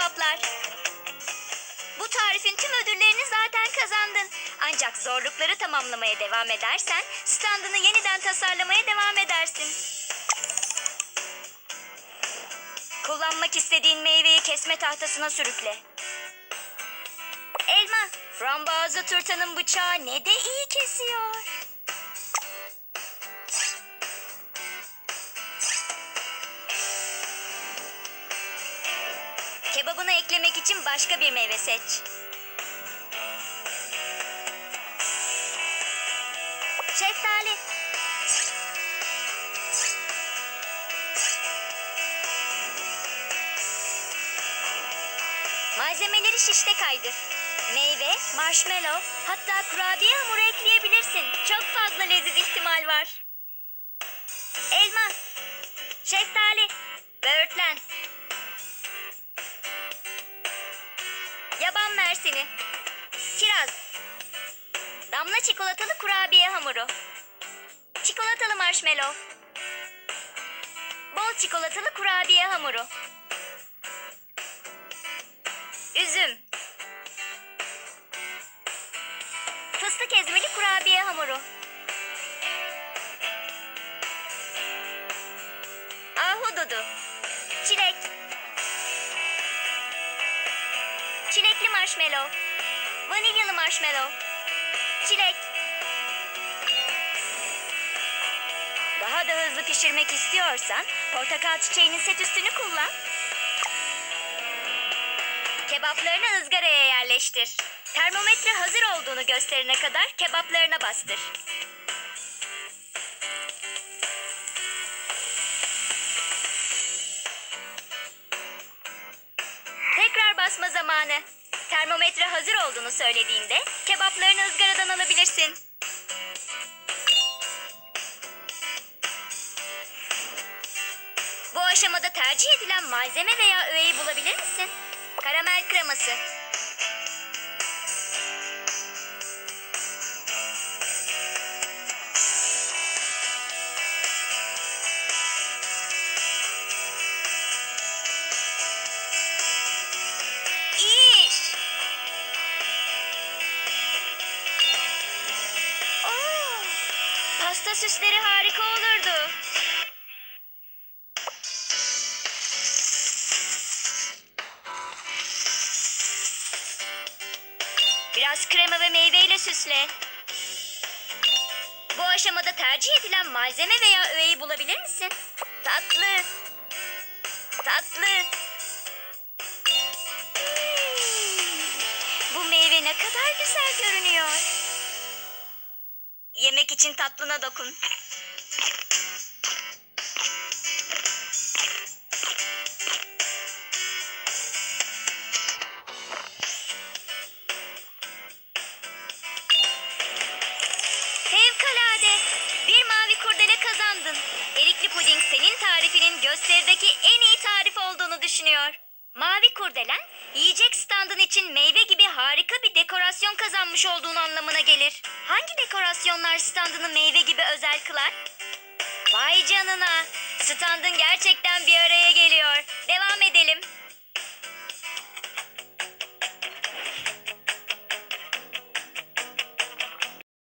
kebaplar. Bu tarifin tüm ödüllerini zaten kazandın. Ancak zorlukları tamamlamaya devam edersen standını yeniden tasarlamaya devam edersin. Kullanmak istediğin meyveyi kesme tahtasına sürükle. Elma, frambuazlı turtanın bıçağı ne de iyi kesiyor. Kebabına eklemek için başka bir meyve seç. Şeftali. Malzemeleri şişte kaydır. Meyve, marshmallow, hatta kurabiye hamuru ekleyebilirsin. Çok fazla leziz ihtimal var. Elma, şeftali, böğürtlen, yaban mersini, kiraz, damla çikolatalı kurabiye hamuru, çikolatalı marshmallow, bol çikolatalı kurabiye hamuru, üzüm, fıstık ezmeli kurabiye hamuru, ahududu, çilek, marshmallow, vanilyalı marshmallow, çilek. Daha da hızlı pişirmek istiyorsan portakal çiçeğinin set üstünü kullan. Kebaplarını ızgaraya yerleştir. Termometre hazır olduğunu gösterene kadar kebaplarına bastır. Tekrar basma zamanı. Termometre hazır olduğunu söylediğinde kebaplarını ızgaradan alabilirsin. Bu aşamada tercih edilen malzeme veya öğeyi bulabilir misin? Karamel kreması. Pasta süsleri harika olurdu. Biraz krema ve meyveyle süsle. Bu aşamada tercih edilen malzeme veya öğeyi bulabilir misin? Tatlı. Tatlı. Hmm, Bu meyve ne kadar güzel görünüyor. İçin tatlına dokun. Fevkalade. Bir mavi kurdele kazandın. Erikli puding senin tarifinin gösterideki en iyi tarif olduğunu düşünüyor. Mavi kurdelen, yiyecek standın için meyve gibi harika bir dekorasyon kazanmış olduğunu anlamına gelir. Hangi dekorasyonlar standını meyve gibi özel kılar? Vay canına. Standın gerçekten bir araya geliyor. Devam edelim.